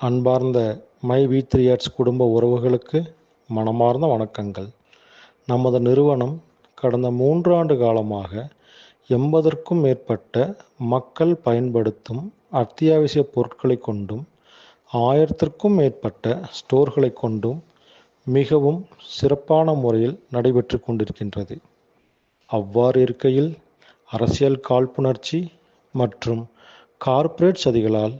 அன்பார்ந்த my we three arts குடும்ப உறவுகளுக்கு மனமார்ந்த வணக்கங்கள். நமது நிறுவனம் கடந்த மூன்றாண்டு காலமாக எண்பதற்கும் மேற்பட்ட மக்கள் பயன்படுத்தும் அத்தியாவசிய பொருட்களை கொண்டும் ஆயிரத்திற்கும் மேற்பட்ட ஸ்டோர்களை கொண்டும் மிகவும் சிறப்பான முறையில் நடைபெற்று கொண்டிருக்கின்றது. அவ்வாறு இருக்கையில் அரசியல் காழ்ப்புணர்ச்சி மற்றும் கார்ப்பரேட் சதிகளால்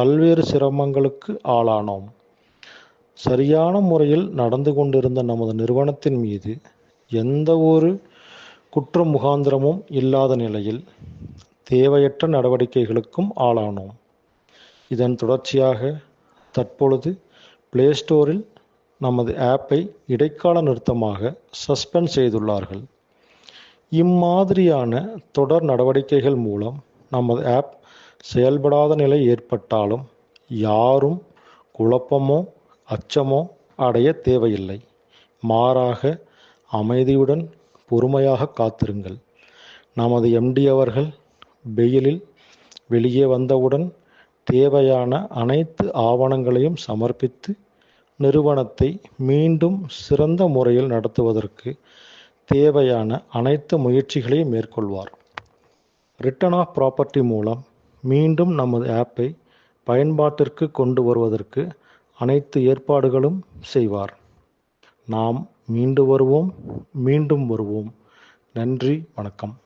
பல்வேறு சிரமங்களுக்கு ஆளானோம். சரியான முறையில் நடந்து கொண்டிருந்த நமது நிறுவனத்தின் மீது எந்த ஒரு குற்ற முகாந்திரமும் இல்லாத நிலையில் தேவையற்ற நடவடிக்கைகளுக்கும் ஆளானோம். இதன் தொடர்ச்சியாக தற்பொழுது பிளே ஸ்டோரில் நமது ஆப்பை இடைக்கால நிறுத்தமாக சஸ்பெண்ட் செய்துள்ளார்கள். இம்மாதிரியான தொடர் நடவடிக்கைகள் மூலம் நமது ஆப் செயல்படாத நிலை ஏற்பட்டாலும் யாரும் குழப்பமோ அச்சமோ அடைய தேவையில்லை. மாறாக அமைதியுடன் பொறுமையாக காத்திருங்கள். நமது எம்டி அவர்கள் வெயிலில் வெளியே வந்தவுடன் தேவையான அனைத்து ஆவணங்களையும் சமர்ப்பித்து நிறுவனத்தை மீண்டும் சிறந்த முறையில் நடத்துவதற்கு தேவையான அனைத்து முயற்சிகளையும் மேற்கொள்வார். ரிட்டர்ன் ஆஃப் ப்ராப்பர்ட்டி மூலம் மீண்டும் நமது ஆப்பை பயன்பாட்டிற்கு கொண்டு வருவதற்கு அனைத்து ஏற்பாடுகளும் செய்வார். நாம் மீண்டு வருவோம் மீண்டும் வருவோம். நன்றி வணக்கம்.